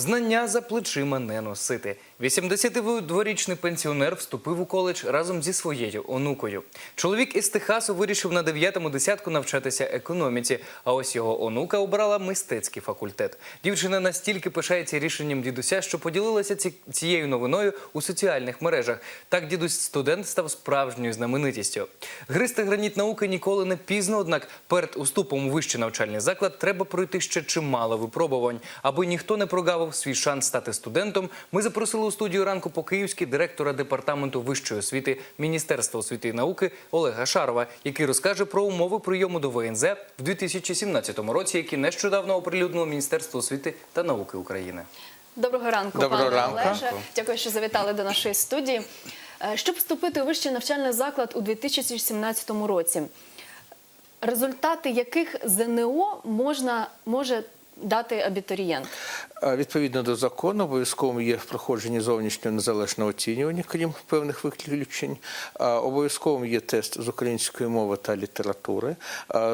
Знання за плечима не носити. 82-річний пенсіонер вступив у коледж разом зі своєю онукою. Чоловік із Техасу вирішив на 9-му десятку навчатися економіці, а ось його онука обрала мистецький факультет. Дівчина настільки пишається рішенням дідуся, що поділилася цією новиною у соціальних мережах. Так дідусь студент став справжньою знаменитістю. Гристи граніт науки ніколи не пізно, однак перед уступом у вищий навчальний заклад треба пройти ще чимало випробувань. Аби ніхто не прогавив свій шанс стати студентом, ми запросили у студію ранку по київськи директора департаменту вищої освіти Міністерства освіти і науки Олега Шарова, який розкаже про умови прийому до ВНЗ в 2017 році, які нещодавно оприлюднило Міністерство освіти та науки України. Доброго ранку, Доброго пане ранку. Олеже. Дякую, що завітали до нашої студії. Е, Щоб вступити у вищий навчальний заклад у 2017 році, результати яких ЗНО можна може дати абітурієнт? Відповідно до закону, обов'язково є проходження зовнішнього незалежного оцінювання, крім певних виключень. А, Обов'язково є тест з української мови та літератури.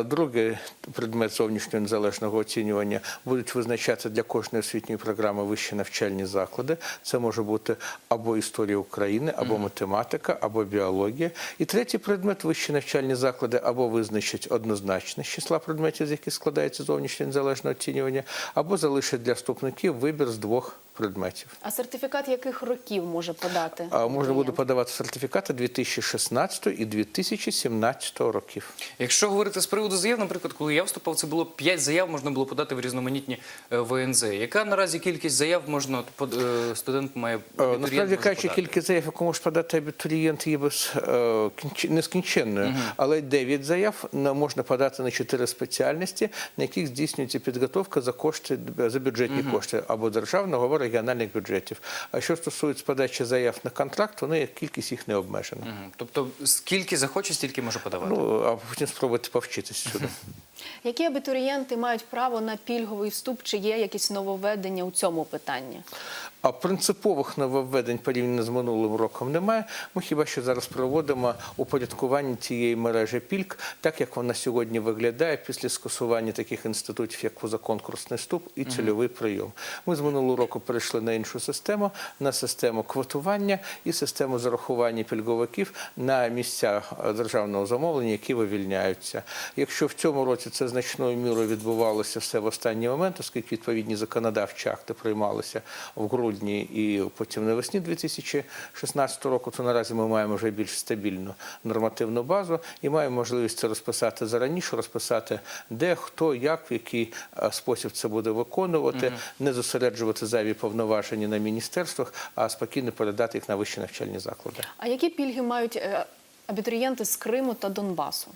Другий предмет зовнішнього незалежного оцінювання будуть визначати для кожної освітньої програми вищі навчальні заклади. Це може бути або історія України, або математика, або біологія. І третій предмет вищі навчальні заклади або визначать однозначно з числа предметів, з яких складається зовнішнє незалежне оцінювання, або залишить для вступників вибір з двох предметів. А сертифікат яких років може подати? А можна буде подавати сертифікати 2016 і 2017 років. Якщо говорити з приводу заяв, наприклад, коли я вступав, це було 5 заяв, можна було подати в різноманітні е, ВНЗ. Яка наразі кількість заяв можна е, студент має Е, Насправді кажучи, кількість заяв, яку може подати абітурієнт, є без кінч- нескінченною, але 9 заяв можна подати на 4 спеціальності, на яких здійснюється підготовка за кошти за бюджетні кошти або державного, або регіональних бюджетів. А що стосується подачі заяв на контракт, вони кількість їх не обмежена. Тобто, скільки захоче, стільки може подавати. Ну а потім спробувати повчитися сюди. Які абітурієнти мають право на пільговий вступ? Чи є якісь нововведення у цьому питанні? А принципових нововведень порівняно з минулим роком немає. Ми хіба що зараз проводимо упорядкування цієї мережі пільг, так як вона сьогодні виглядає після скасування таких інститутів, як позаконкурсний вступ і цільовий прийом. Ми з минулого року перейшли на іншу систему, на систему квотування і систему зарахування пільговиків на місця державного замовлення, які вивільняються. Якщо в цьому році це значною мірою відбувалося все в останній момент, оскільки відповідні законодавчі акти приймалися в грудні і потім навесні 2016 року, то наразі ми маємо вже більш стабільну нормативну базу і маємо можливість це розписати зараніше, розписати де, хто, як, в який е, спосіб це буде виконувати, не зосереджувати зайві повноваження на міністерствах, а спокійно передати їх на вищі навчальні заклади. А які пільги мають е, абітурієнти з Криму та Донбасу?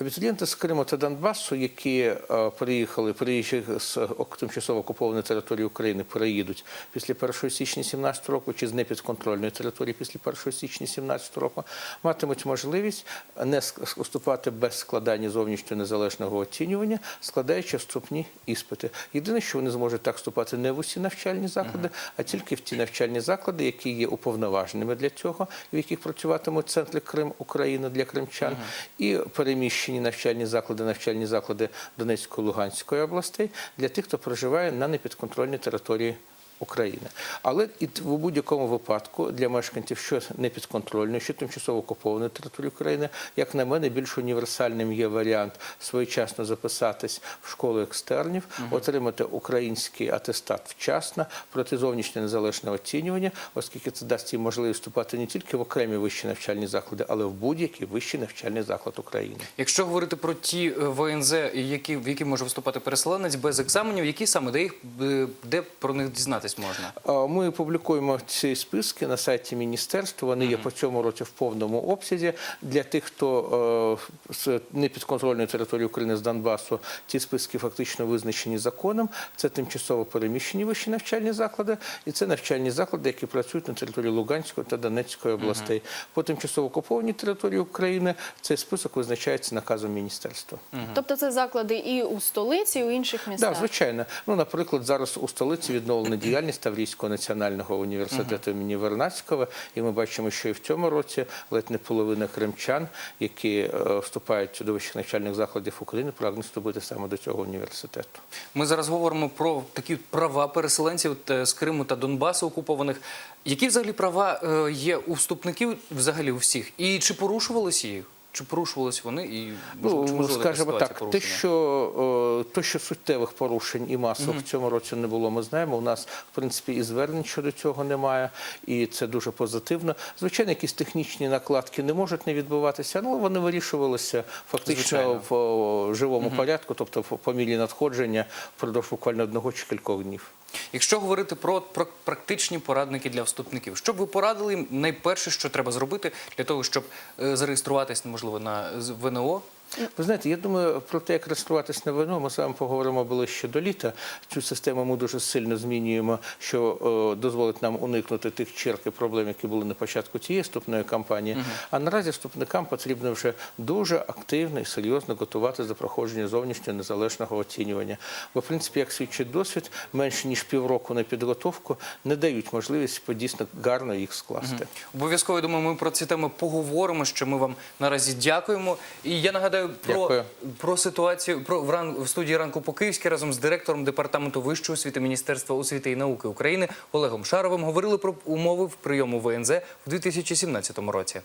Абітурієнти з Криму та Донбасу, які е, приїхали, приїжджі з тимчасово окупованої території України, переїдуть після 1 січня 2017 року чи з непідконтрольної території після 1 січня 2017 року, матимуть можливість не вступати без складання зовнішнього незалежного оцінювання, складаючи вступні іспити. Єдине, що вони зможуть так вступати не в усі навчальні заклади, а тільки в ті навчальні заклади, які є уповноваженими для цього, в яких працюватимуть центри Крим Україна для кримчан, і переміщені навчальні заклади, навчальні заклади Донецької Луганської областей для тих, хто проживає на непідконтрольній території. України, але і в будь-якому випадку для мешканців, що не підконтрольної, що тимчасово окупованої території України, як на мене, більш універсальним є варіант своєчасно записатись в школу екстернів, отримати український атестат вчасно, пройти зовнішнє незалежне оцінювання, оскільки це дасть їм можливість вступати не тільки в окремі вищі навчальні заклади, але в будь-який вищий навчальний заклад України. Якщо говорити про ті е, ВНЗ, які, в які може вступати переселенець без екзаменів, які саме де їх е, де про них дізнатись можна? Ми публікуємо ці списки на сайті міністерства. Вони є по цьому році в повному обсязі. Для тих, хто е, з непідконтрольної території України з Донбасу, ці списки фактично визначені законом. Це тимчасово переміщені вищі навчальні заклади, і це навчальні заклади, які працюють на території Луганської та Донецької областей. По тимчасово окупованій території України цей список визначається наказом міністерства. Тобто це заклади і у столиці, і у інших містах? Так, звичайно. Ну, наприклад, зараз у столиці відновлена діяльність діяльність Таврійського національного університету імені Вернадського. І ми бачимо, що і в цьому році ледь не половина кримчан, які е, вступають до вищих навчальних закладів України, прагнуть вступити саме до цього університету. Ми зараз говоримо про такі права переселенців з Криму та Донбасу окупованих. Які взагалі права е, є у вступників взагалі у всіх? І чи порушувалися їх? Чи порушувалися вони? І можливо, Ну, скажімо так, те що, е, то, що суттєвих порушень і масових в цьому році не було, ми знаємо. У нас, в принципі, і звернень щодо цього немає, і це дуже позитивно. Звичайно, якісь технічні накладки не можуть не відбуватися, але вони вирішувалися фактично Звичайно. в живому порядку, тобто в- по мірі надходження впродовж буквально одного чи кількох днів. Якщо говорити про, про практичні порадники для вступників, що б ви порадили їм найперше, що треба зробити для того, щоб е, на з- ВНО? Ви знаєте, я думаю, про те, як реєструватися на вино, ми з вами поговоримо ближче до літа. Цю систему ми дуже сильно змінюємо, що е, дозволить нам уникнути тих черг і проблем, які були на початку цієї вступної кампанії. А наразі вступникам потрібно вже дуже активно і серйозно готувати до проходження зовнішнього незалежного оцінювання. Бо, в принципі, як свідчить досвід, менше ніж півроку на підготовку не дають можливість дійсно гарно їх скласти. Обов'язково думаю, ми про ці теми поговоримо. Що ми вам наразі дякуємо. І я нагадаю про, про ситуацію про в, ран, в студії ранку по Київській разом з директором департаменту вищої освіти Міністерства освіти і науки України Олегом Шаровим говорили про умови в прийому ВНЗ в 2017 році.